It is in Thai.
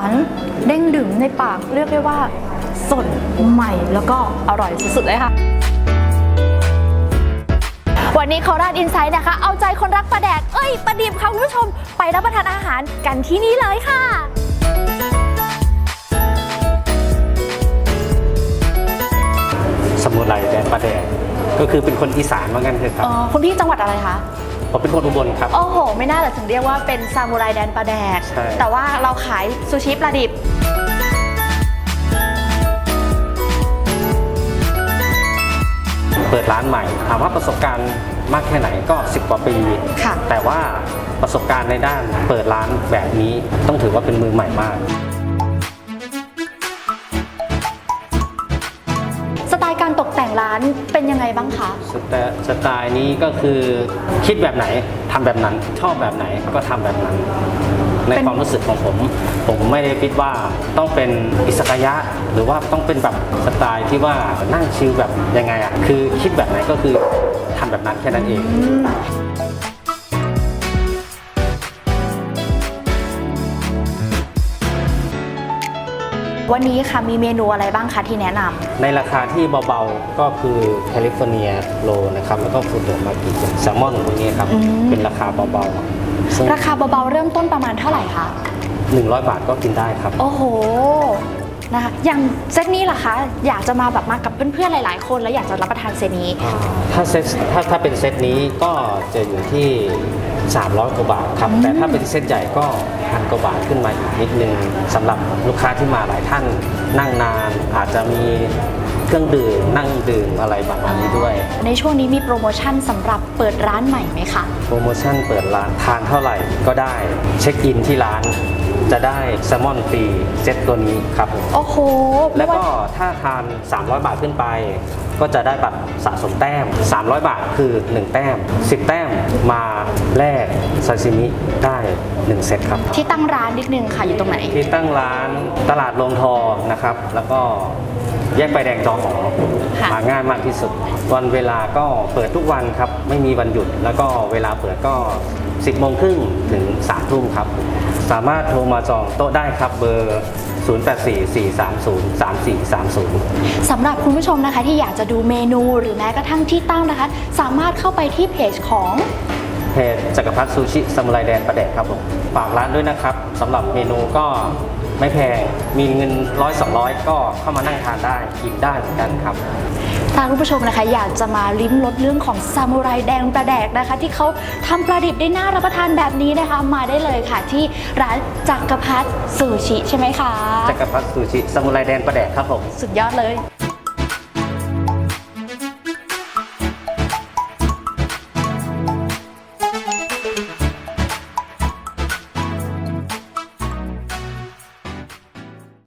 านเด้งดึงในปากเรียกได้ว่า สดใหม่แล้วก็อร่อยสุดๆเลยค่ะ วันนี้โคราชอินไซด์นะคะ เอาใจคนรักปลาแดก เอ้ยปลาดิบค่ะคุณผู้ชม ไปรับประทานอาหารกันที่นี่เลยค่ะสมุไรแดนปลาแดงก็คือเป็นคนอีสานเหมือนกันคือครับอ๋อคุณพี่จังหวัดอะไรคะ ผมเป็นคนอุบลครับ โอ้โห ไม่น่าจะถึงเรียกว่าเป็นซามูไรแดนปลาแดก ใช่ แต่ว่าเราขายซูชิปลาดิบ เปิดร้านใหม่ถามว่าประสบการณ์มากแค่ไหนก็ 10 กว่าปี ค่ะ แต่ว่าประสบการณ์ในด้านเปิดร้านแบบนี้ต้องถือว่าเป็นมือใหม่มากานเป็นยังไงบ้างคะ สไตล์สไตล์นี้ก็คือคิดแบบไหนทำแบบนั้น ชอบแบบไหนก็ทำแบบนั้น ในเป็น ความรู้สึกของผม ผมไม่ได้คิดว่าต้องเป็นอิสระยะ หรือว่าต้องเป็นแบบสไตล์ที่ว่านั่งชิลแบบยังไงอะคือคิดแบบไหนก็คือทำแบบนั้นแค่นั้นเอง วันนี้ค่ะมีเมนูอะไรบ้างคะที่แนะนำในราคาที่เบาๆ ก็คือแคลิฟอร์เนียโลนะครับ แล้วก็ฟูดเดอร์มากิแซลมอนพวกนี้ครับอืมเป็นราคาเบาๆซึ่งราคาเบาๆ เริ่มต้นประมาณเท่าไหร่คะ100 บาทก็กินได้ครับ โอ้โหนะคะอย่างเซตนี้ล่ะคะ อยากจะมาแบบมากับเพื่อนๆหลาย ๆ คน แล้วอยากจะรับประทานเซตนี้ถ้าเซตถ้าถ้าเป็นเซตนี้ก็จะอยู่ที่ 300กว่าบาทครับ แต่ถ้าเป็นเซตใหญ่ก็ 8,000 กว่าบาทขึ้นมาอีกนิดนึงสำหรับลูกค้าที่มาหลายท่านนั่งนานอาจจะมี เครื่องดื่มนั่งดื่มอะไรประมาณนี้ด้วย ในช่วงนี้มีโปรโมชั่นสำหรับเปิดร้านใหม่ไหมคะโปรโมชั่นเปิดร้านทานเท่าไหร่ก็ได้เช็คอินที่ร้าน จะได้แซลมอนฟรีเซตตัวนี้ครับผม โอ้โหแล้วไม่ก็ว่าถ้าทาน 300 บาทขึ้นไป ก็จะได้บัตรสะสมแต้ม 300 บาทคือ 1 แต้ม 10 แต้มมาแลกซาซิมิได้ 1 เซตครับ ที่ตั้งร้านนิดนึงค่ะอยู่ตรงไหน ที่ตั้งร้านตลาดลงทองนะครับ แล้วก็ แยกไฟแดงจอหอค่ะ มาง่ายมากที่สุด วันเวลาก็เปิดทุกวันครับ ไม่มีวันหยุด แล้วก็เวลาเปิดก็ 10โมงครึ่งถึง3ทุ่มครับ สามารถโทรมาจองโต๊ะได้ครับเบอร์ 0844303430 สำหรับคุณผู้ชมนะคะที่อยากจะดูเมนูหรือแม้กระทั่งที่ตั้งนะคะ สามารถเข้าไปที่เพจของ เพจจักรพรรดิซูชิซามูไรแดนประแดกครับผมฝากร้านด้วยนะครับสำหรับเมนูก็ ไม่แพง มีเงินร้อยสองร้อยก็เข้ามานั่งทานได้กินได้เหมือนกันครับถ้าคุณผู้ชมนะคะอยากจะมาลิ้มรสเรื่องของซามูไรแดงปลาแดกนะคะ ที่เขาทำปลาดิบได้น่ารับประทานแบบนี้นะคะ มาได้เลยค่ะที่ร้านจักรพัฒซูชิใช่ไหมคะ จักรพรรดิซูชิซามูไรแดนประแดกครับผม สุดยอดเลย